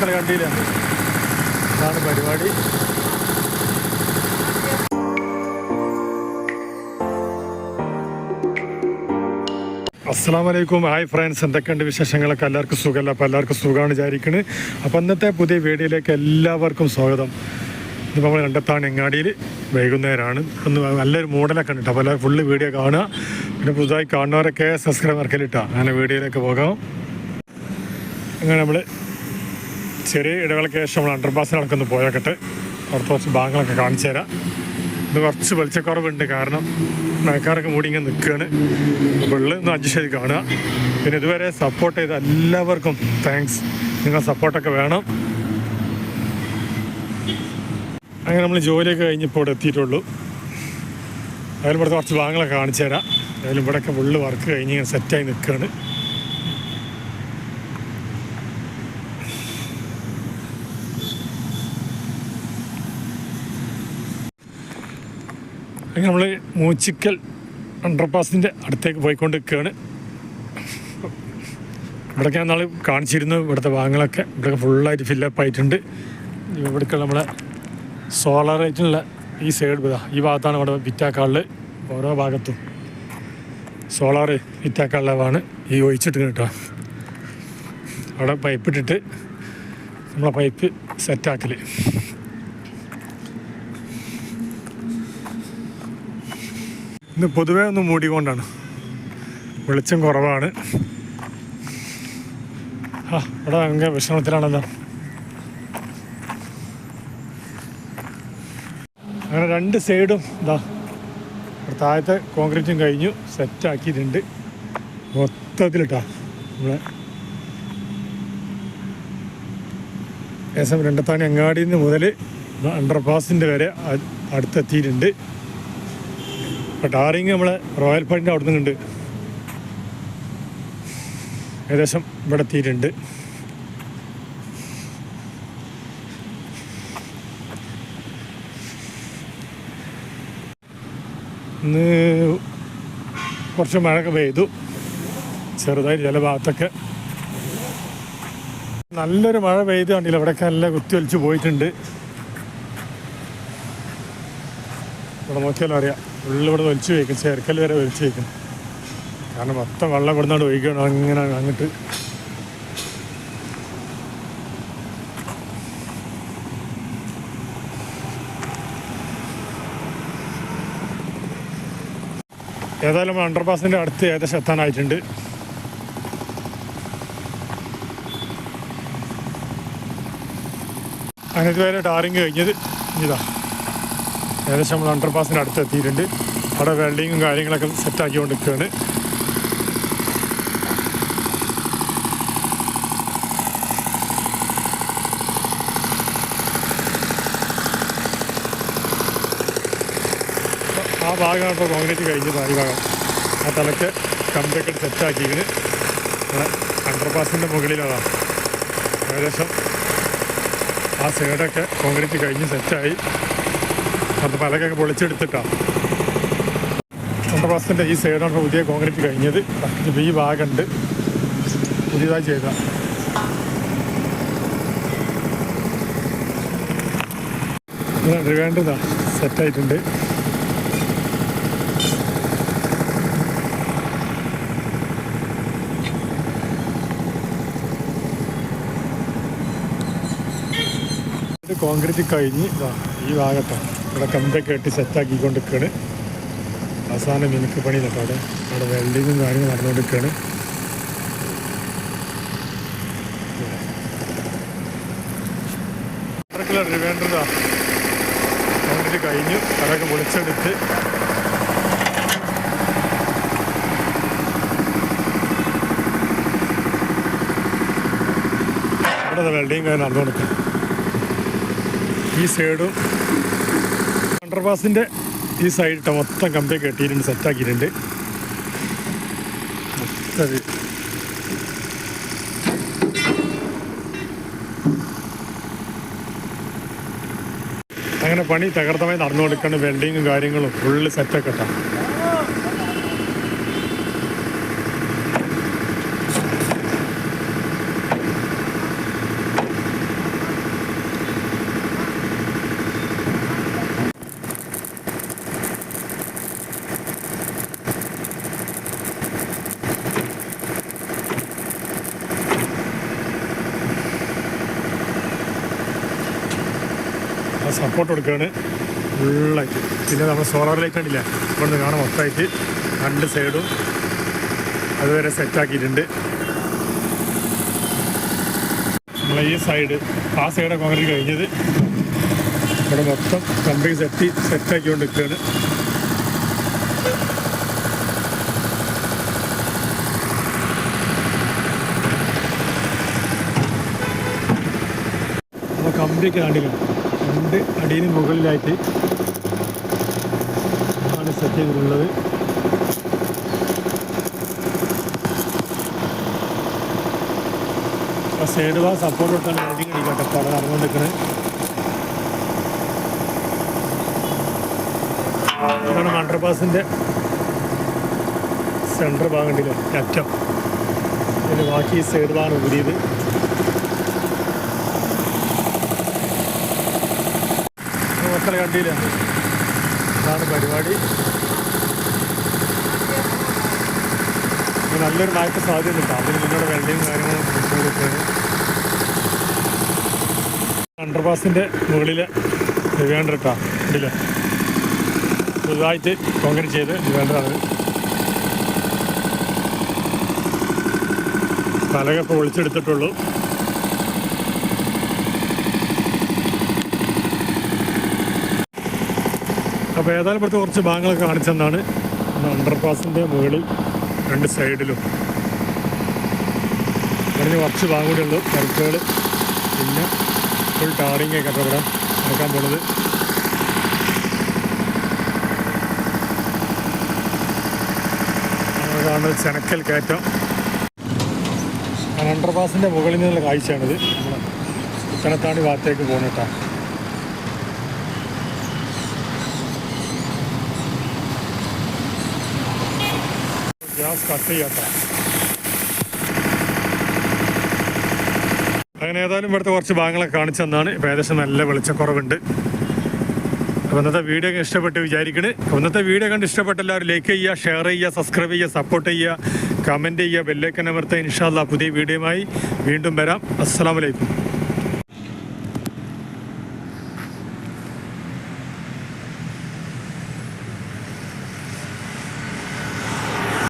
മക്കൾ കണ്ടില്ല? അതാണ് പരിപാടി. അസ്സാം വലൈക്കും ഹായ് ഫ്രണ്ട്സ്. എന്തൊക്കെയുണ്ട് വിശേഷങ്ങളൊക്കെ? എല്ലാവർക്കും സുഖമല്ല? അപ്പോൾ എല്ലാവർക്കും സുഖമാണ് വിചാരിക്കുന്നത് അപ്പോൾ അന്നത്തെ പുതിയ വീഡിയോയിലേക്ക് എല്ലാവർക്കും സ്വാഗതം. ഇതിപ്പോൾ നമ്മൾ കണ്ടെത്താണ് എങ്ങാടിയിൽ? വൈകുന്നേരമാണ് ഒന്ന് നല്ലൊരു മോഡലൊക്കെ ഉണ്ട് അപ്പോൾ എല്ലാവരും ഫുള്ള് വീഡിയോ കാണുക. പിന്നെ പുതുതായി കാണുന്നവരൊക്കെ സബ്സ്ക്രൈബ് ഇറക്കലിട്ടാണ് അങ്ങനെ വീഡിയോയിലേക്ക് പോകാം. അങ്ങനെ നമ്മൾ ചെറിയ ഇടവേളയ്ക്ക് ശേഷം നമ്മൾ അണ്ടർപാസിനടക്കം ഒന്ന് പോയേക്കട്ടെ അവിടുത്തെ കുറച്ച് ഭാഗങ്ങളൊക്കെ കാണിച്ചു തരാം. ഇത് കുറച്ച് വെളിച്ചക്കുറവുണ്ട്. കാരണം മഴക്കാരൊക്കെ മൂടി ഇങ്ങനെ നിൽക്കുകയാണ്. വെള്ളം ഒന്ന് അഡ്ജസ്റ്റ് ചെയ്ത് കാണുക. പിന്നെ ഇതുവരെ സപ്പോർട്ട് ചെയ്ത എല്ലാവർക്കും താങ്ക്സ് നിങ്ങൾ സപ്പോർട്ടൊക്കെ വേണം. അങ്ങനെ നമ്മൾ ജോലിയൊക്കെ കഴിഞ്ഞപ്പോൾ ഇവിടെ എത്തിയിട്ടുള്ളൂ. അതിലും ഇവിടുത്തെ കുറച്ച് ഭാഗങ്ങളൊക്കെ കാണിച്ചു തരാം. അതിലും ഇവിടെയൊക്കെ ഫുള്ള് വർക്ക് കഴിഞ്ഞ് ഇങ്ങനെ സെറ്റായി നിൽക്കുകയാണ്. അങ്ങനെ നമ്മൾ മൂച്ചിക്കൽ അണ്ടർപാസിന്റെ അടുത്തേക്ക് പോയിക്കൊണ്ട് നിൽക്കുകയാണ് ഞാൻ നാളെ കാണിച്ചിരുന്നു ഇവിടുത്തെ ഭാഗങ്ങളൊക്കെ. ഇവിടെ ഫുള്ളായിട്ട് ഫില്ലപ്പ് ആയിട്ടുണ്ട്. ഇവിടേക്ക് നമ്മളെ സോളാർ ആയിട്ടുള്ള ഈ സൈഡ് ഇതാ ഈ ഭാഗത്താണ് ഇവിടെ വിറ്റാക്കാളിൽ ഓരോ ഭാഗത്തും. സോളാർ വിറ്റാക്കാളിലാണ് ഈ ഒഴിച്ചിട്ട് കേട്ടോ. അവിടെ പൈപ്പ് ഇട്ടിട്ട് നമ്മളെ പൈപ്പ് സെറ്റാക്കൽ ഇന്ന് പൊതുവേ ഒന്ന് മൂടിക്കൊണ്ടാണ് വെളിച്ചം കുറവാണ്. ആ ഇവിടെ ഭയങ്കര വിഷമത്തിലാണല്ലോ അങ്ങനെ രണ്ട് സൈഡും ഇതാ താഴത്തെ കോൺക്രീറ്റും കഴിഞ്ഞു സെറ്റാക്കിയിട്ടുണ്ട് മൊത്തത്തിലിട്ടാ നമ്മളെ. ഏകദേശം രണ്ടത്താണി അങ്ങാടിയിൽ നിന്ന് മുതൽ അണ്ടർപാസിന്റെ വരെ അടുത്തെത്തിയിട്ടുണ്ട്. ടാറിങ് നമ്മളെ റോയൽ ഫണ്ടിന്റെ അവിടെ നിന്നുണ്ട് ഏകദേശം ഇവിടെ എത്തിയിട്ടുണ്ട്. ഇന്ന് കുറച്ച് മഴയൊക്കെ പെയ്തു. ചെറുതായി ചില ഭാഗത്തൊക്കെ നല്ലൊരു മഴ പെയ്ത് കണ്ടില്ല ഇവിടെയൊക്കെ നല്ല കുത്തിയൊലിച്ച് പോയിട്ടുണ്ട്. ഇവിടെ നോക്കിയാലും അറിയാം. ഉള്ളിൽ ഇവിടെ വലിച്ചു വയ്ക്കും ചേർക്കൽ വരെ വലിച്ചു വയ്ക്കും. കാരണം മൊത്തം വെള്ളം ഇവിടുന്നാണ് ഒഴിക്കണം അങ്ങനെ അങ്ങോട്ട്. ഏതായാലും അണ്ടർപാസിന്റെ അടുത്ത് ഏകദേശം എത്താനായിട്ടുണ്ട്. അങ്ങനെ ഇതുവരെ ടാറിങ് കഴിഞ്ഞത്. ഇതാ. ഏകദേശം നമ്മൾ അണ്ടർ പാസിന്റെ അടുത്ത് എത്തിയിട്ടുണ്ട് അവിടെ വെൽഡിങ്ങും കാര്യങ്ങളൊക്കെ സെറ്റാക്കിക്കൊണ്ട് നിൽക്കുകയാണ് ആ ഭാഗമാണ് ഇപ്പോൾ കോൺക്രീറ്റ് കഴിഞ്ഞത് ഈ ഭാഗം. ആ തലക്ക് കമ്പൊക്കെ സെറ്റാക്കിയിട്ട് അണ്ടർപാസിന്റെ മുകളിലാണ്. ഏകദേശം ആ സൈഡൊക്കെ കോൺക്രീറ്റ് കഴിഞ്ഞ് സെറ്റായി അത് പലകൊക്കെ പൊളിച്ചെടുത്തിട്ടാണ് അണ്ടർപാസിന്റെ ഈ സൈഡാണ് പുതിയ കോൺക്രീറ്റ് കഴിഞ്ഞത്. ഈ ഭാഗമുണ്ട് പുതിയതായി ചെയ്ത. വേണ്ടതാ സെറ്റായിട്ടുണ്ട്. കോൺക്രീറ്റ് കഴിഞ്ഞ് ഇതാ ഈ ഭാഗത്താണ് ഇവിടെ കമ്പൊക്കെ കെട്ടി സെറ്റാക്കിക്കൊണ്ട് നിൽക്കുകയാണ് അവസാനം മിനുക്ക് പണി കേട്ടോ അവിടെ. അവിടെ വെൽഡിങ്ങും കാര്യങ്ങളും നടന്നുകൊണ്ടിരിക്കുകയാണ്. റിവേണ്ടതാ കോൺക്രീറ്റ് കഴിഞ്ഞു. അതൊക്കെ പൊളിച്ചെടുത്ത് ഇവിടെ വെൽഡിങ് കാര്യം നടന്നുകൊടുക്കും ഈ സൈഡും അണ്ടർപാസിന്റെ ഈ സൈഡിട്ട് മൊത്തം കമ്പി കെട്ടിയിട്ടുണ്ട് സെറ്റാക്കിയിട്ടുണ്ട് മൊത്തം അങ്ങനെ പണി തകർത്തമായി നടന്നുകൊടുക്കേണ്ട വെൽഡിങ്ങും കാര്യങ്ങളും ഫുള്ള് സെറ്റൊക്കെ ഇട്ടാ സപ്പോർട്ട് കൊടുക്കുകയാണ്. ഫുള്ളായിട്ട് പിന്നെ നമ്മൾ സോളാർ ലൈറ്റ് കണ്ടില്ല? ഇവിടുന്ന് കാണാം മൊത്തമായിട്ട്. രണ്ട് സൈഡും അതുവരെ സെറ്റാക്കിയിട്ടുണ്ട് നമ്മളെ ഈ സൈഡ് ആ സൈഡ് കോൺക്രീറ്റ് കഴിഞ്ഞത്. ഇവിടെ മൊത്തം കമ്പനി സെറ്റ് സെറ്റാക്കിക്കൊണ്ട് നിൽക്കുകയാണ്. കമ്പിയൊക്കെ കണ്ടില്ല? രണ്ട് അടിയിൽ മുകളിലായിട്ട് ആണ് സെറ്റ് ചെയ്തിട്ടുള്ളത്. ആ സൈഡ് വാ സപ്പോർട്ട് കൊടുത്താണ് ലൈറ്റിംഗ് അടിക്കട്ടെ പടം നടന്നുകൊണ്ടിരിക്കുന്നത് ഇതാണ് അണ്ടർപാസിന്റെ സെന്റർ ഭാഗം ഉണ്ടല്ലോ അറ്റം. പിന്നെ ബാക്കി സൈഡ് ഭാഗം ഊരിയത്. കണ്ടില്ല? അതാണ് പരിപാടി. നല്ലൊരു മഴയ്ക്ക് സാധ്യതയുണ്ട്. അതിന് നിങ്ങളുടെ വെള്ളയും കാര്യങ്ങളും കൊടുക്കുകയാണ് അണ്ടർപാസിന്റെ മുകളിൽ ഡിവാൻഡർ ഇട്ടാ. കണ്ടില്ല? പുതുതായിട്ട് കോൺക്രീറ്റ് ചെയ്ത് ഡിവാൻഡറാണ് തലകപ്പോൾ ഒളിച്ചെടുത്തിട്ടുള്ളൂ അപ്പോൾ ഏതായാലും ഇവിടുത്തെ കുറച്ച് ഭാഗങ്ങളൊക്കെ കാണിച്ചെന്നാണ് അണ്ടർപാസിന്റെ മുകളിൽ രണ്ട് സൈഡിലും പറഞ്ഞ് കുറച്ച് ഭാഗം കൂടെ ഉള്ളു. കരുത്തുകൾ പിന്നെ ഫുൾ ടാറിങ് ഒക്കെ അപ്പോൾ ഇവിടെ നടക്കാൻ പോണത്. കാണുന്നത് ചെനക്കൽ കയറ്റം. അണ്ടർപാസിന്റെ മുകളിൽ നിന്നുള്ള കാഴ്ചയാണിത്. നമ്മൾ ഇത്തരത്താണ് ഭാഗത്തേക്ക് പോകുന്നിട്ടാ ഗ്യാസ് കട്ട് ചെയ്യാത്ത അങ്ങനെ ഏതായാലും ഇവിടുത്തെ കുറച്ച് ഭാഗങ്ങളൊക്കെ കാണിച്ചു തന്നാണ്. ഏകദേശം നല്ല വെളിച്ചക്കുറവുണ്ട്. അപ്പോൾ ഇന്നത്തെ വീഡിയോ ഒക്കെ ഇഷ്ടപ്പെട്ട് വിചാരിക്കണേ. ഇന്നത്തെ വീഡിയോ കണ്ട് ഇഷ്ടപ്പെട്ട എല്ലാവരും ലൈക്ക് ചെയ്യുക ഷെയർ ചെയ്യുക സബ്സ്ക്രൈബ് ചെയ്യുക സപ്പോർട്ട് ചെയ്യുക കമന്റ് ചെയ്യുക ബെല്ലേക്കൻ അമർത്തുക. ഇൻഷാല്ല പുതിയ വീഡിയോയുമായി വീണ്ടും വരാം. അസ്സാം വലൈക്കും